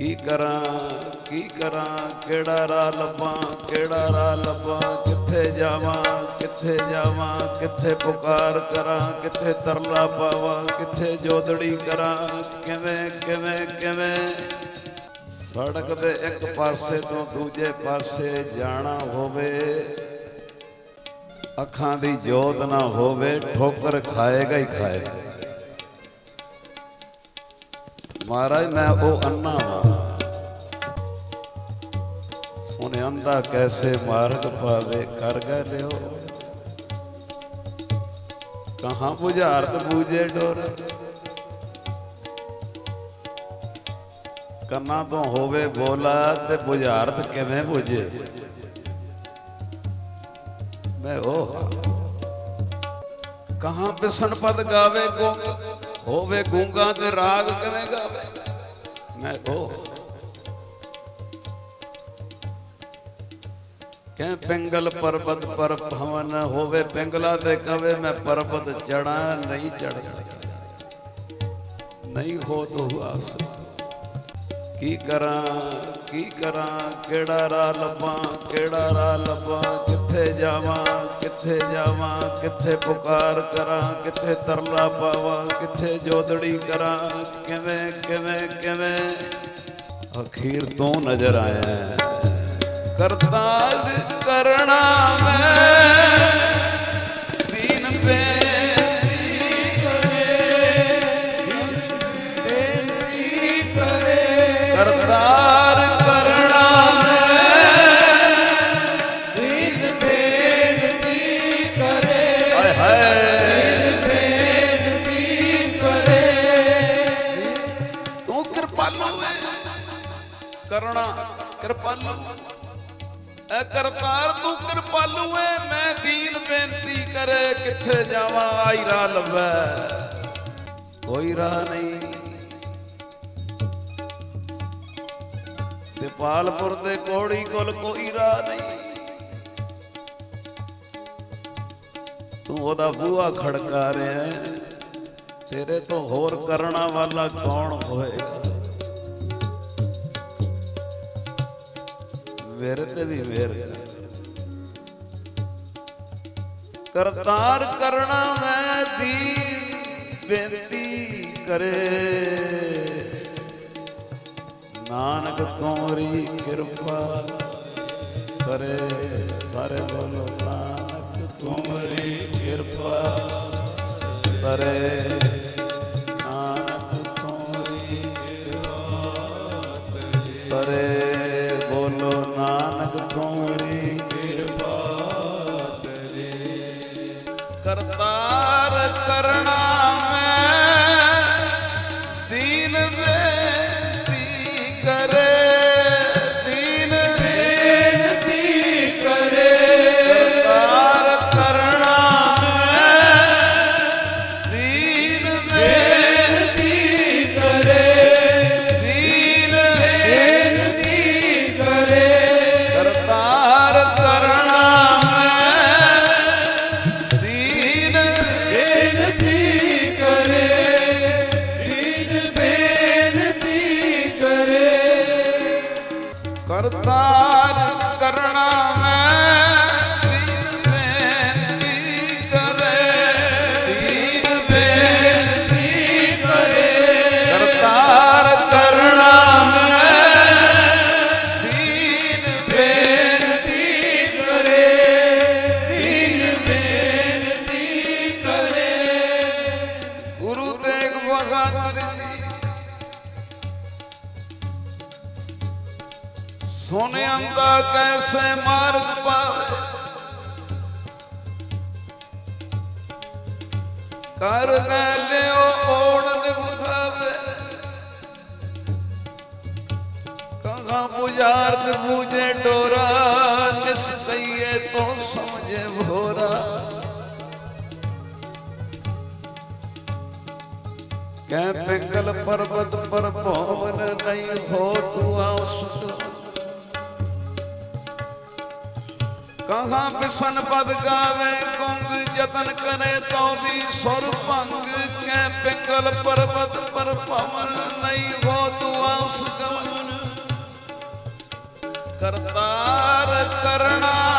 ਕੀ ਕਰਾਂ ਕੀ ਕਰਾਂ, ਕਿਹੜਾ ਰਾਹ ਲੱਭਾਂ, ਕਿਹੜਾ ਰਾਹ ਲੱਭਾਂ, ਕਿੱਥੇ ਜਾਵਾਂ ਕਿੱਥੇ ਜਾਵਾਂ, ਕਿੱਥੇ ਪੁਕਾਰ ਕਰਾਂ, ਕਿੱਥੇ ਤਰਲਾ ਪਾਵਾਂ, ਕਿੱਥੇ ਜੋਦੜੀ ਕਰਾਂ, ਕਿਵੇਂ ਕਿਵੇਂ ਕਿਵੇਂ? ਸੜਕ ਦੇ ਇੱਕ ਪਾਸੇ ਤੋਂ ਦੂਜੇ ਪਾਸੇ ਜਾਣਾ ਹੋਵੇ, ਅੱਖਾਂ ਦੀ ਜੋਤ ਨਾ ਹੋਵੇ, ਠੋਕਰ ਖਾਏਗਾ ਹੀ ਖਾਏਗਾ। ਮਹਾਰਾਜ, ਮੈਂ ਉਹ ਅੰਨਾ ਵਾਂ। ਸੋਨੇ ਅੰਦਾ ਕੈਸੇ ਮਾਰਗ ਪਾਵੇ, ਕਰ ਗਏ ਲਿਓ। ਕਹਾਂ 부ਝਾਰਤ ਬੂਝੇ ਡੋਰ। ਕੰਨਾਂ ਤੋਂ ਹੋਵੇ ਬੋਲਾ ਤੇ ਬੁਝਾਰਤ ਕਿਵੇਂ ਬੁਝੇ। ਮੈਂ ਉਹ ਕਹਾਂ ਬਿਸਣ ਪਦ ਗਾਵੇ ਗੁੰਗ ਹੋਵੇ ਗੂੰਗਾ ਤੇ ਰਾਗ ਕਿਵੇਂ ਗਾਵੇ? ਮੈਂ ਉਹ ਕਹਿ ਪਿੰਗਲ ਪਰਬਤ ਪਰ ਭਵਨ ਹੋਵੇ ਪਿੰਗਲਾ ਤੇ ਕਵੇ ਮੈਂ ਪਰਬਤ ਚੜਾ ਨਹੀਂ ਚੜ ਨਹੀਂ ਹੋ ਤੋ ਆਸ। ਕੀ ਕਰਾਂ ਕੀ ਕਰਾਂ, ਕਿਹੜਾ ਰਾਹ ਲੱਭਾਂ, ਕਿਹੜਾ ਰਾਹ ਲੱਭਾਂ, ਕਿੱਥੇ ਜਾਵਾਂ ਕਿੱਥੇ ਜਾਵਾਂ, ਕਿੱਥੇ ਪੁਕਾਰ ਕਰਾਂ, ਕਿੱਥੇ ਤਰਲਾ ਪਾਵਾਂ, ਕਿੱਥੇ ਜੋਦੜੀ ਕਰਾਂ, ਕਿਵੇਂ ਕਿਵੇਂ ਕਿਵੇਂ ਅਖੀਰ ਤੋਂ ਨਜ਼ਰ ਆਇਆ ਹੈ। ਕਰਤਾਜ ਕਰਣਾ ਮੈਂ ਤੂੰ ਕਿਰਪਾਲੂ ਹੈ। ਕਰਣਾ ਐ ਕਰਤਾਰ ਤੂੰ ਕਿਰਪਾਲੂ ਹੈ ਮੈਂ ਦੀਨ ਬੇਨਤੀ ਕਰੇ ਕਿੱਥੇ ਜਾਵਾਂ, ਆਈ ਰਾਹ ਲੱਭੈ ਕੋਈ ਰਾਹ ਨਹੀਂ। ਤੇ ਪਾਲਪੁਰ ਦੇ ਕੋੜੀ ਕੋਲ ਕੋਈ ਰਾਹ ਨਹੀਂ। ਤੂੰ ਉਹਦਾ ਬੂਹਾ ਖੜਕਾ ਰਿਹਾ। ਤੇਰੇ ਤੋਂ ਹੋਰ ਕਰਨਾ ਵਾਲਾ ਕੌਣ ਹੋਏਗਾ? ਮੇਰੇ ਤੇ ਵੀ ਮੇਰ ਕਰਤਾਰ ਕਰਨਾ ਮੈਂ ਦੀ ਬੇਨਤੀ ਕਰੇ। ਨਾਨਕ ਤੋਰੀ ਕਿਰਪਾ ਕਰੇ, ਸਾਰੇ ਬੋਲੋ ਨਾਨਕ ਤੋਰੀ ਕਿਰਪਾ ਕਰੇ। ਬੋਲੋ ਨਾਨਕ ਤੋਰੀ ਕਿਰਪਾ ਕਰਤਾਰ ਕਰਣਾ ਕਰਤਾਰ ਕਰਣਾ ਸੋਨਿਆਂ ਦਾ ਕੈਸੇ ਮਾਰਗ ਪਾਵੇ ਕਰ ਲੈ ਲਿਓ ਓੜ ਨਿਭਾਵੇ ਕਹਾਂ ਪੁਜਾਰਤ ਬੂਝੇ ਡੋਰਾ ਜਿਸ ਕਈਏ ਤੋਂ ਸਮਝੇ ਭੋਰਾ ਕਹਿ ਪਿੰਗਲ ਪਰਬਤ ਪਰ ਭਵਨ ਨਹੀਂ ਹੋ ਤੂੰ ਕਹਾ ਬਿਸਨ ਪਦ ਗਾਵੇ, ਕੁੰਗ ਯਤਨ ਕਰੇ ਤਉ ਵੀ ਸੁਰ ਭੰਗ ਕੈ ਪਿੰਗਲ ਪਰਬਤ ਪਰ ਭਵਨ ਨਹੀਂ ਹੋ ਤੁਆ ਉਸ ਗਮਨ ਕਰਤਾਰ ਕਰਨਾ